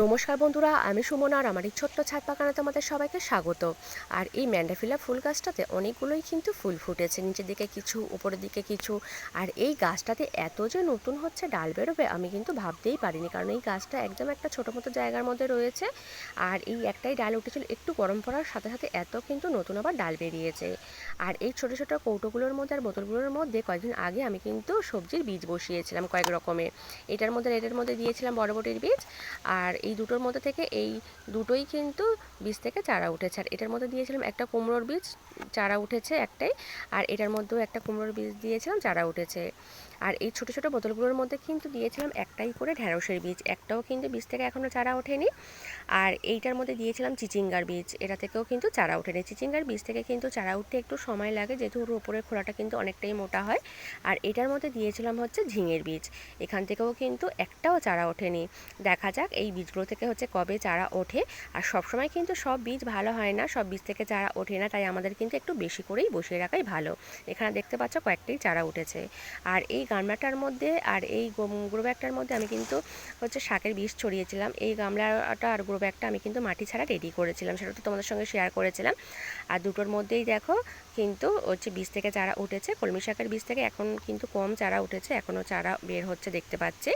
নমস্কার বন্ধুরা, আমি সুমন আর আমার এই ছোট্ট ছাদ বাগানে তোমাদের সবাইকে স্বাগত। আর এই ম্যান্ডাফিলা ফুল গাছটাতে অনেকগুলোই কিন্তু ফুল ফুটেছে। নিচের দিকে কিছু, উপরের দিকে কিছু। আর এই গাছটাতে এত যে নতুন হচ্ছে, ডাল বেরোবে, আমি কিন্তু ভাবতেই পারিনি। কারণ এই গাছটা একদম একটা ছোটো মতো জায়গার মধ্যে রয়েছে। আর এই একটাই ডাল উঠেছিল, একটু গরম পড়ার সাথে সাথে এত কিন্তু নতুন আবার ডাল বেরিয়েছে। আর এই ছোটো ছোটো কৌটোগুলোর মধ্যে আর বোতলগুলোর মধ্যে কয়েকদিন আগে আমি কিন্তু সবজির বীজ বসিয়েছিলাম কয়েক রকমের। এটার মধ্যে এটার মধ্যে দিয়েছিলাম বড়বটির বীজ। আর এই দুটোর মধ্যে থেকে এই দুটোই কিন্তু বীজ থেকে চারা উঠেছে। আর এটার মধ্যে দিয়েছিলাম একটা কুমড়োর বীজ, চারা উঠেছে একটাই। আর এটার মধ্যেও একটা কুমড়োর বীজ দিয়েছিলাম, চারা উঠেছে। আর এই ছোটো ছোটো বোতলগুলোর মধ্যে কিন্তু দিয়েছিলাম একটাই করে ঢ্যাঁড়সের বীজ। একটাও কিন্তু বীজ থেকে এখনও চারা ওঠেনি। আর এইটার মধ্যে দিয়েছিলাম চিচিঙ্গার বীজ। এটা থেকেও কিন্তু চারা ওঠেনি। চিচিঙ্গার বীজ থেকে কিন্তু চারা উঠতে একটু সময় লাগে, যেহেতু ওর উপরের খোলাটা কিন্তু অনেকটাই মোটা হয়। আর এটার মধ্যে দিয়েছিলাম হচ্ছে ঝিঙের বীজ। এখান থেকেও কিন্তু একটাও চারা ওঠেনি। দেখা যাক এই বীজগুলো থেকে হচ্ছে কবে চারা ওঠে। আর সবসময় কিন্তু সব বীজ ভালো হয় না, সব বীজ থেকে চারা ওঠে না, তাই আমাদের কিন্তু একটু বেশি করেই বসিয়ে রাখাই ভালো। এখানে দেখতে পাচ্ছ কয়েকটাই চারা উঠেছে। আর এই গামলাটার মধ্যে আর এই গ্রো ব্যাগটার মধ্যে আমি কিন্তু হচ্ছে শাকের বীজ ছড়িয়েছিলাম। এই গামলাটা আর গ্রো ব্যাগটা আমি কিন্তু মাটি ছাড়া রেডি করেছিলাম, সেটা তো তোমাদের সঙ্গে শেয়ার করেছিলাম। আর দুটোর মধ্যেই দেখো কিন্তু হচ্ছে বীজ থেকে চারা উঠেছে, কলমি শাকের বীজ থেকে এখন কিন্তু কম চারা উঠেছে এখনও চারা বের হচ্ছে দেখতে পাচ্ছি।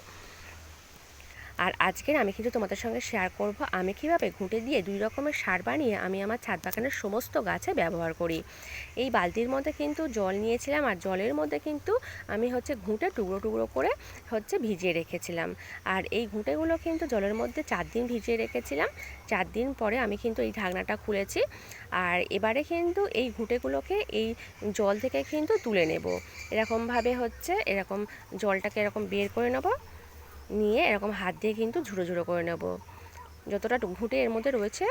আর আজকের আমি কিন্তু তোমাদের সঙ্গে শেয়ার করব আমি কীভাবে ঘুঁটে দিয়ে দুই রকমের সার বানিয়ে আমি আমার ছাদ বাগানের সমস্ত গাছে ব্যবহার করি। এই বালতির মধ্যে কিন্তু জল নিয়েছিলাম আর জলের মধ্যে কিন্তু আমি হচ্ছে ঘুঁটে টুকরো টুকরো করে হচ্ছে ভিজিয়ে রেখেছিলাম। আর এই ঘুঁটেগুলো কিন্তু জলের মধ্যে চার দিন ভিজিয়ে রেখেছিলাম। চার দিন পরে আমি কিন্তু এই ঢাকনাটা খুলেছি আর এবারে কিন্তু এই ঘুঁটেগুলোকে এই জল থেকে কিন্তু তুলে নেব। এরকমভাবে হচ্ছে এরকম জলটাকে এরকম বের করে নেব। নিয়ে এরকম হাত দিয়ে কিন্তু ঝুড়ো ঝুড়ো করে নেব। যতটা ঘুঁটে এর মধ্যে রয়েছে,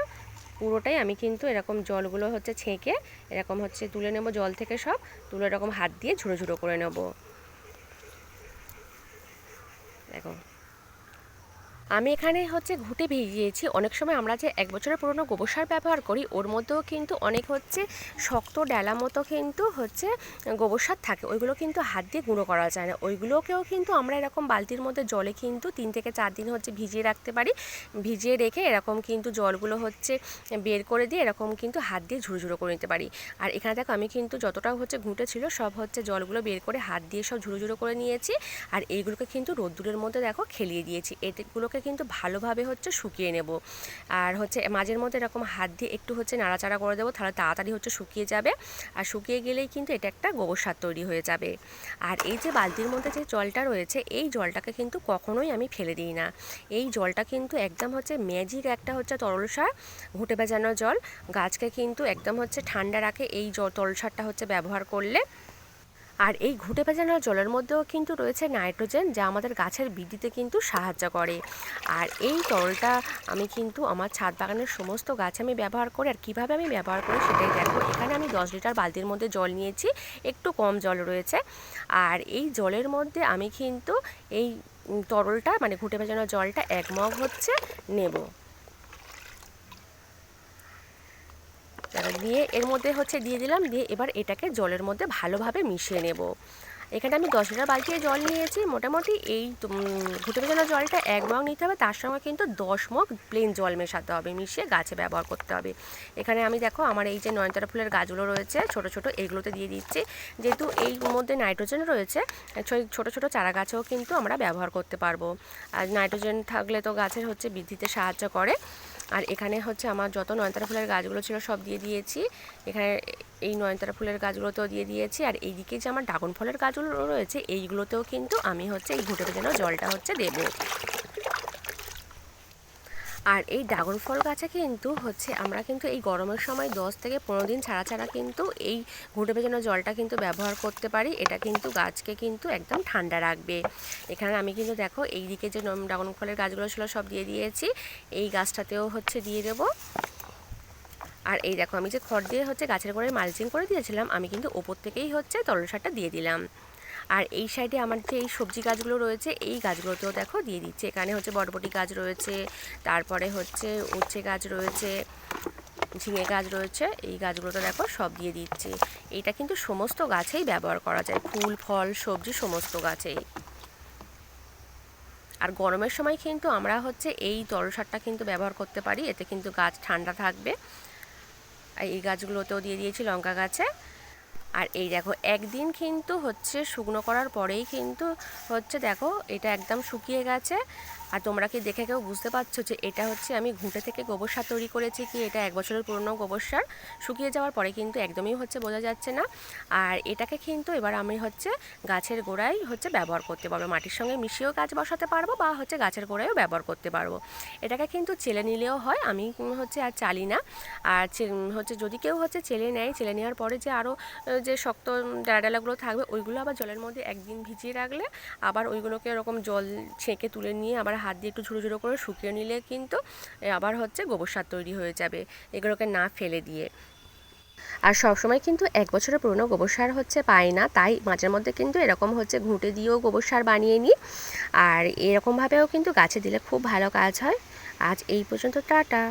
পুরোটাই আমি কিন্তু এরকম জলগুলো হচ্ছে ছেঁকে এরকম হচ্ছে তুলে নেব জল থেকে সব, তুলে এরকম হাত দিয়ে ঝুড়ো ঝুড়ো করে নেব। দেখো আমি এখানে হচ্ছে ঘুটে ভিজিয়েছি অনেক সময় আমরা যে এক বছরের পুরনো গোবর সার ব্যবহার করি, ওর মধ্যেও কিন্তু অনেক হচ্ছে শক্ত ডেলা মতো কিন্তু হচ্ছে গোবর সার থাকে। ওইগুলো কিন্তু হাত দিয়ে গুঁড়ো করা যায় না। ওইগুলোকেও কিন্তু আমরা এরকম বালতির মধ্যে জলে কিন্তু তিন থেকে চার দিন হচ্ছে ভিজিয়ে রাখতে পারি। ভিজিয়ে রেখে এরকম কিন্তু জলগুলো হচ্ছে বের করে দিয়ে এরকম কিন্তু হাত দিয়ে ঝুড়ো ঝুড়ো করে নিতে পারি। আর এখানে দেখো, আমি কিন্তু যতটা হচ্ছে ঘুঁটে ছিল, সব হচ্ছে জলগুলো বের করে হাত দিয়ে সব ঝুড়ো ঝুড়ো করে নিয়েছি। আর এইগুলোকে কিন্তু রোদ্দুরের মধ্যে দেখো খেলিয়ে দিয়েছি। এগুলোকে কিন্তু ভালোভাবে হচ্ছে শুকিয়ে নেব। আর হচ্ছে মাঝের মধ্যে এরকম হাত দিয়ে একটু হচ্ছে নাড়াচাড়া করে দেবো, তাহলে তাড়াতাড়ি হচ্ছে শুকিয়ে যাবে। আর শুকিয়ে গেলেই কিন্তু এটা একটা গোবর সার তৈরি হয়ে যাবে। আর এই যে বালতির মধ্যে যে জলটা রয়েছে, এই জলটাকে কিন্তু কখনোই আমি ফেলে দিই না। এই জলটা কিন্তু একদম হচ্ছে ম্যাজিক একটা হচ্ছে তরল সার, ঘুটে ভেজানো জল। গাছকে কিন্তু একদম হচ্ছে ঠান্ডা রাখে এই জল তরল সারটা হচ্ছে ব্যবহার করলে। আর এই ঘুঁটে ভেজানো জলের মধ্যেও কিন্তু রয়েছে নাইট্রোজেন, যা আমাদের গাছের বৃদ্ধিতে কিন্তু সাহায্য করে। আর এই তরলটা আমি কিন্তু আমার ছাদ বাগানের সমস্ত গাছ আমি ব্যবহার করি আর কীভাবে আমি ব্যবহার করি সেটাই দেখো। এখানে আমি দশ লিটার বালতির মধ্যে জল নিয়েছি, একটু কম জল রয়েছে। আর এই জলের মধ্যে আমি কিন্তু এই তরলটা মানে ঘুঁটে ভেজানো জলটা এক মগ হচ্ছে নেব। দিয়ে এর মধ্যে হচ্ছে দিয়ে দিলাম, দিয়ে এবার এটাকে জলের মধ্যে ভালোভাবে মিশিয়ে নেব। এখানে আমি দশ লিটার বালতিতে জল নিয়েছি, মোটামুটি এই ঘুটে ভেজানো জলটা এক মগ নিতে হবে, তার সঙ্গে কিন্তু দশ মগ প্লেন জল মেশাতে হবে, মিশিয়ে গাছে ব্যবহার করতে হবে। এখানে আমি দেখো আমার এই যে নয়নতারা ফুলের গাছগুলো রয়েছে, ছোট ছোট এগুলোতে দিয়ে দিচ্ছি। যেহেতু এই মধ্যে নাইট্রোজেন রয়েছে ছোট ছোট চারা গাছেও কিন্তু আমরা ব্যবহার করতে পারব। আর নাইট্রোজেন থাকলে তো গাছের হচ্ছে বৃদ্ধিতে সাহায্য করে। আর এখানে হচ্ছে আমার যত নয়নতারা ফুলের গাছগুলো ছিল সব দিয়ে দিয়েছি। এখানে এই নয়নতারা ফুলের গাছগুলোতেও দিয়ে দিয়েছি। আর এইদিকে যে আমার ড্রাগন ফলের গাছগুলো রয়েছে, এইগুলোতেও কিন্তু আমি হচ্ছে এই ঘুটে যেন জলটা হচ্ছে দেবো। আর এই ড্রাগন ফল গাছে কিন্তু হচ্ছে আমরা কিন্তু এই গরমের সময় দশ থেকে পনেরো দিন ছাড়া ছাড়া কিন্তু এই ঘুটে ভেজানো জলটা কিন্তু ব্যবহার করতে পারি। এটা কিন্তু গাছকে কিন্তু একদম ঠান্ডা রাখবে। এখানে আমি কিন্তু দেখো এই দিকে যে ড্রাগন ফলের গাছগুলো ছিল সব দিয়ে দিয়েছি। এই গাছটাতেও হচ্ছে দিয়ে দেবো। আর এই দেখো আমি যে খড় দিয়ে হচ্ছে গাছের গোড়ায় মালচিং করে দিয়েছিলাম, আমি কিন্তু ওপর থেকেই হচ্ছে তরল সারটা দিয়ে দিলাম। আর এই সাইডে আমার যে এই সবজি গাছগুলো রয়েছে, এই গাছগুলোতেও দেখো দিয়ে দিচ্ছে। এখানে হচ্ছে বটবটি গাছ রয়েছে, তারপরে হচ্ছে উচ্ছে গাছ রয়েছে, ঝিঙে গাছ রয়েছে, এই গাছগুলোতে দেখো সব দিয়ে দিচ্ছে। এটা কিন্তু সমস্ত গাছেই ব্যবহার করা যায়। ফুল, ফল, সবজি সমস্ত গাছেই। আর গরমের সময় কিন্তু আমরা হচ্ছে এই তরল সারটা কিন্তু ব্যবহার করতে পারি। এতে কিন্তু গাছ ঠান্ডা থাকবে। আর এই গাছগুলোতেও দিয়ে দিয়েছি লঙ্কা গাছে। আর এই দেখো, একদিন কিন্তু হচ্ছে শুকনো করার পরেই কিন্তু হচ্ছে দেখো, এটা একদম শুকিয়ে গেছে। আর তোমরা কি দেখে কেউ বুঝতে পারছ যে এটা হচ্ছে আমি ঘুঁটে থেকে গোবর সার তৈরি করেছি কি এটা এক বছরের পুরনো গোবর সার শুকিয়ে যাওয়ার পরে কিন্তু একদমই হচ্ছে বোঝা যাচ্ছে না। আর এটাকে কিন্তু এবার আমি হচ্ছে গাছের গোড়ায় হচ্ছে ব্যবহার করতে পারব। মাটির সঙ্গে মিশিয়েও গাছ বসাতে পারব বা হচ্ছে গাছের গোড়ায়ও ব্যবহার করতে পারব। এটাকে কিন্তু চেলে নিলেও হয়, আমি হচ্ছে আর চালি না। আর হচ্ছে যদি কেউ হচ্ছে চেলে নেয়, চেলে নেওয়ার পরে যে আরও যে শক্ত ডালাগুলো থাকবে, ওইগুলো আবার জলের মধ্যে একদিন ভিজিয়ে রাখলে আবার ওইগুলোকে এরকম জল ছেঁকে তুলে নিয়ে আবার হাত দিয়ে একটু ছোটো ছোটো করে শুকিয়ে নিলে কিন্তু আবার হচ্ছে গোবর সার তৈরি হয়ে যাবে এগুলোকে না ফেলে দিয়ে। আর সবসময় কিন্তু এক বছরের পুরনো গোবর সার হচ্ছে পাই না, তাই মাঝের মধ্যে কিন্তু এরকম হচ্ছে ঘুঁটে দিয়েও গোবর সার বানিয়ে নিই। আর এরকমভাবেও কিন্তু গাছে দিলে খুব ভালো কাজ হয়। আজ এই পর্যন্ত, টাটা।